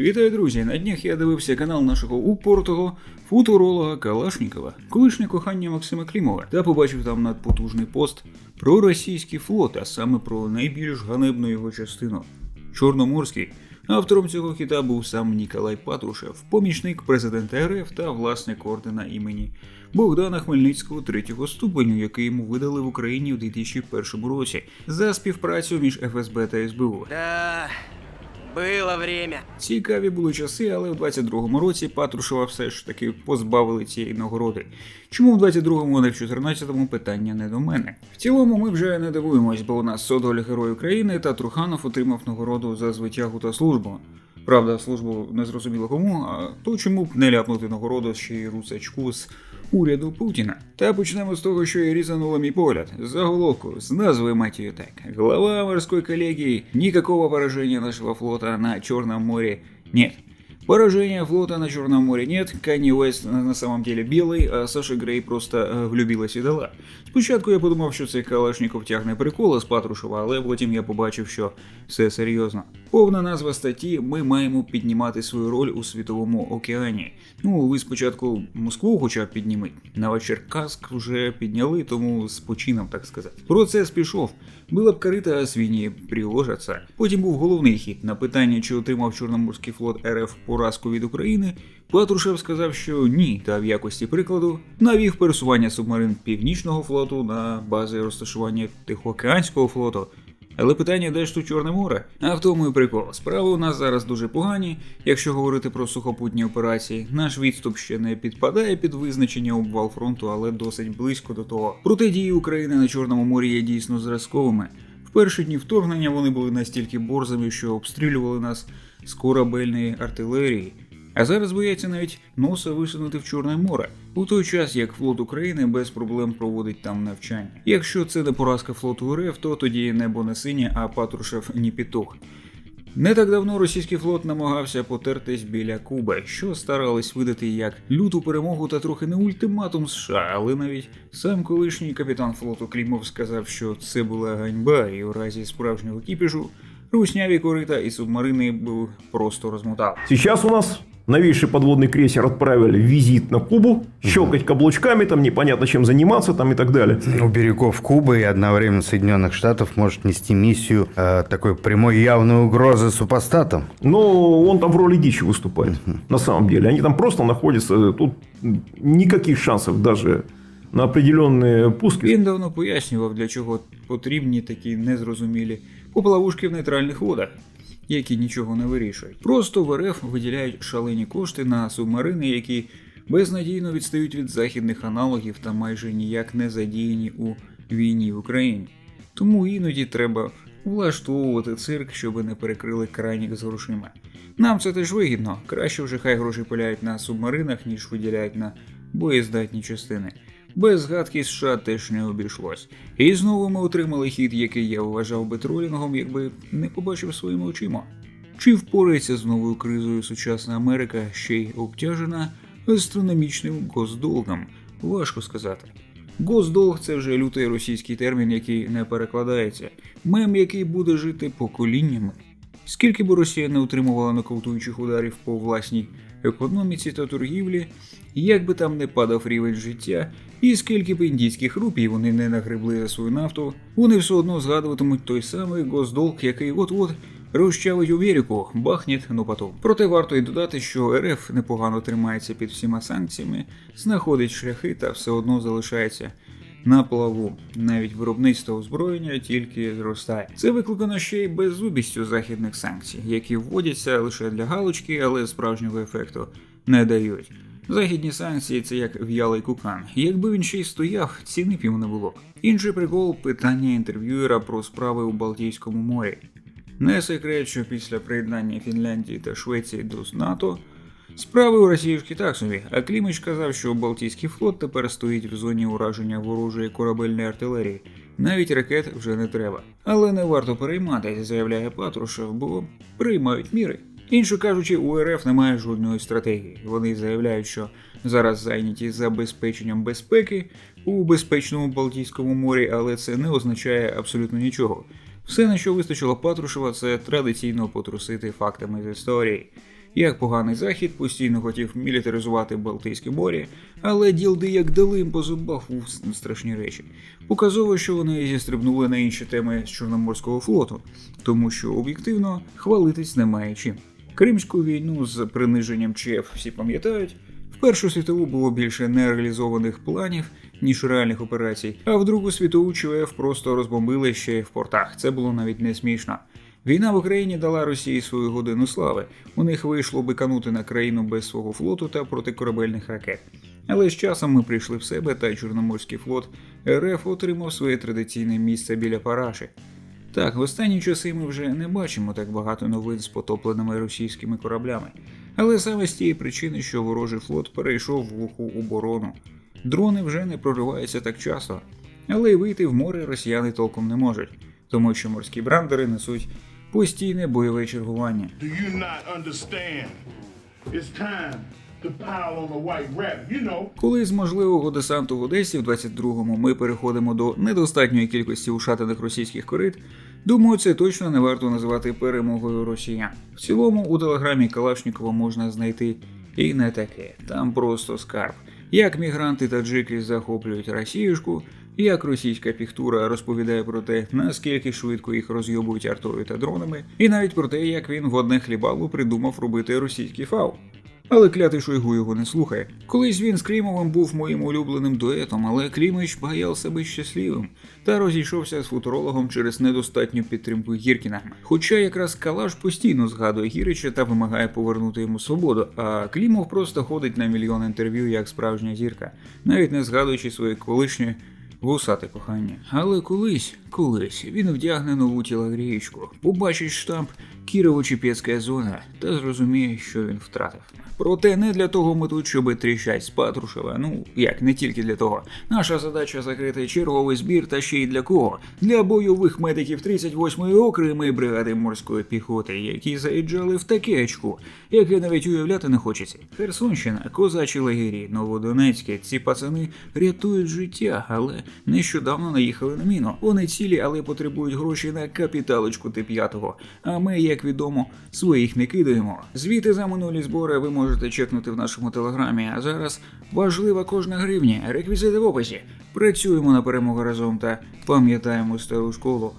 Вітаю, друзі! На днях я дивився канал нашого упортого футуролога Калашнікова, колишнє кохання Максима Клімова, та побачив там надпотужний пост про російський флот, а саме про найбільш ганебну його частину Чорноморський. Автором цього хіта був сам Ніколай Патрушев, помічник президента РФ та власник ордена імені Богдана Хмельницького третього ступеню, який йому видали в Україні у 2001 році за співпрацю між ФСБ та СБУ. Да, было время. Цікаві були часи, але в 22-му році Патрушева все ж таки позбавили цієї нагороди. Чому в 22-му, а не в 14-му питання не до мене. В цілому ми вже не дивуємось, бо у нас Содоль Герой України та Труханов отримав нагороду за звитягу та службу. Правда, службу не зрозуміло кому, а то чому б не ляпнути нагороду й русачку з уряду Путіна. Та почнемо з того, що і різануло мій погляд. Заголовку з назви мать ее так. Глава морской коллегии. Никакого поражения нашего флота на Черном море нет. Поражения флота на Черном море нет, Канни Уэст на самом деле білий, а Саша Грей просто влюбилась і дала. Спочатку я подумав, що це Калашніков тягне приколи з Патрушева, але потім я побачив, що все серйозно. Повна назва статті Ми маємо піднімати свою роль у світовому океані. Ну, ви спочатку Москву хоча б підніміть. На Черкаськ вже підняли, тому з почином, так сказати. Процес пішов. Була б карита, а свині приложаться. Потім був головний хід на питання, чи отримав Чорноморський флот РФ поразку від України. Патрушев сказав, що ні, та в якості прикладу навів пересування субмарин Північного флоту на бази розташування Тихоокеанського флоту. Але питання, де ж тут Чорне море? А в тому і прикол. Справи у нас зараз дуже погані, якщо говорити про сухопутні операції. Наш відступ ще не підпадає під визначення обвал фронту, але досить близько до того. Проте дії України на Чорному морі є дійсно зразковими. В перші дні вторгнення вони були настільки борзими, що обстрілювали нас з корабельної артилерії. А зараз бояться навіть носа висунути в Чорне море, у той час як флот України без проблем проводить там навчання. Якщо це не поразка флоту РФ, то тоді небо не синє, а Патрушев ні пітух. Не так давно російський флот намагався потертись біля Куби, що старались видати як люту перемогу та трохи не ультиматум США, але навіть сам колишній капітан флоту Клімов сказав, що це була ганьба, і у разі справжнього кіпіжу русняві корита і субмарини б просто розмотав. Сейчас у нас новейший подводный крейсер отправили в визит на Кубу, щелкать каблучками, там непонятно чем заниматься там и так далее. У берегов Кубы и одновременно Соединенных Штатов может нести миссию э, такой прямой явной угрозы супостатам. Но он там в роли дичи выступает, на самом деле. Они там просто находятся, э, тут никаких шансов даже на определенные пуски. Він давно пояснював, для чого потрібні такі незрозумілі поплавушки в нейтральних водах, Які нічого не вирішують. Просто в РФ виділяють шалені кошти на субмарини, які безнадійно відстають від західних аналогів та майже ніяк не задіяні у війні в Україні. Тому іноді треба влаштовувати цирк, щоб не перекрили крайніх з грошима. Нам це теж вигідно. Краще вже хай гроші пиляють на субмаринах, ніж виділяють на боєздатні частини. Без згадки США теж не обійшлось. І знову ми отримали хід, який я вважав би тролінгом, якби не побачив своїми очима. Чи впорається з новою кризою сучасна Америка, ще й обтяжена астрономічним госдолгом? Важко сказати. Госдолг це вже лютий російський термін, який не перекладається, мем, який буде жити поколіннями. Скільки б Росія не отримувала нокаутуючих ударів по власній економіці та торгівлі, як би там не падав рівень життя, і скільки б індійських рупій вони не нагребли за свою нафту, вони все одно згадуватимуть той самий госдолг, який от-от розчавить Америку, бахнет, ну потом. Проте варто й додати, що РФ непогано тримається під всіма санкціями, знаходить шляхи та все одно залишається на плаву. Навіть виробництво озброєння тільки зростає. Це викликано ще й беззубістю західних санкцій, які вводяться лише для галочки, але справжнього ефекту не дають. Західні санкції це як в'ялий кукан. Якби він ще й стояв, ціни б йому не було. Інший прикол питання інтерв'юера про справи у Балтійському морі. Не секрет, що після приєднання Фінляндії та Швеції до НАТО справи у росіюшки так собі, а Клімич казав, що Балтійський флот тепер стоїть в зоні ураження ворожої корабельної артилерії. Навіть ракет вже не треба. Але не варто перейматися, заявляє Патрушев, бо приймають міри. Інше кажучи, у РФ немає жодної стратегії. Вони заявляють, що зараз зайняті забезпеченням безпеки у безпечному Балтійському морі, але це не означає абсолютно нічого. Все, на що вистачило Патрушева, це традиційно потрусити фактами з історії. Як поганий захід постійно хотів мілітаризувати Балтійське море, але ділди як дали їм по зубах у страшні речі. Показово, що вони зістрибнули на інші теми з Чорноморського флоту, тому що об'єктивно хвалитись немає чим. Кримську війну з приниженням ЧФ всі пам'ятають. В Першу світову було більше нереалізованих планів, ніж реальних операцій, а в Другу світову ЧВФ просто розбомбили ще й в портах. Це було навіть не смішно. Війна в Україні дала Росії свою годину слави. У них вийшло биканути на країну без свого флоту та протикорабельних ракет. Але з часом ми прийшли в себе, та Чорноморський флот РФ отримав своє традиційне місце біля Параші. Так, в останні часи ми вже не бачимо так багато новин з потопленими російськими кораблями, але саме з тієї причини, що ворожий флот перейшов в глуху оборону. Дрони вже не прориваються так часто, але й вийти в море росіяни толком не можуть, тому що морські брандери несуть постійне бойове чергування. You know. Коли з можливого десанту в Одесі в 22-му ми переходимо до недостатньої кількості ушатаних російських корит, думаю, це точно не варто називати перемогою росіян. В цілому у телеграмі Калашнікова можна знайти і не таке. Там просто скарб. Як мігранти таджики захоплюють Росіюшку, як російська піхтура розповідає про те, наскільки швидко їх розйобують артою та дронами, і навіть про те, як він в одне хлібалу придумав робити російський фау. Але клятий Шойгу його не слухає. Колись він з Клімовим був моїм улюбленим дуетом, але Клімович бояв себе щасливим та розійшовся з футурологом через недостатню підтримку Гіркіна. Хоча якраз Калаш постійно згадує Гірича та вимагає повернути йому свободу, а Клімов просто ходить на мільйон інтерв'ю як справжня зірка, навіть не згадуючи своє колишнє вусате кохання. Але колись, колись він вдягне нову тілогрієчку, побачить штамп Кірово-Чепецька зона та зрозуміє, що він втратив. Проте не для того ми тут, щоб тріщать з Патрушева. Ну як не тільки для того. Наша задача закрити черговий збір та ще й для кого? Для бойових медиків 38-ї окремої бригади морської піхоти, які заїжджали в таке яке навіть уявляти не хочеться. Херсонщина, козачі лагері, Новодонецьке, ці пацани рятують життя, але нещодавно наїхали на міну. Вони цілі, але потребують гроші на капіталочку Т5. А ми, як відомо, своїх не кидаємо. Звіти за минулі збори ви можете чекнути в нашому телеграмі. А зараз важлива кожна гривня. Реквізити в описі. Працюємо на перемогу разом та пам'ятаємо стару школу.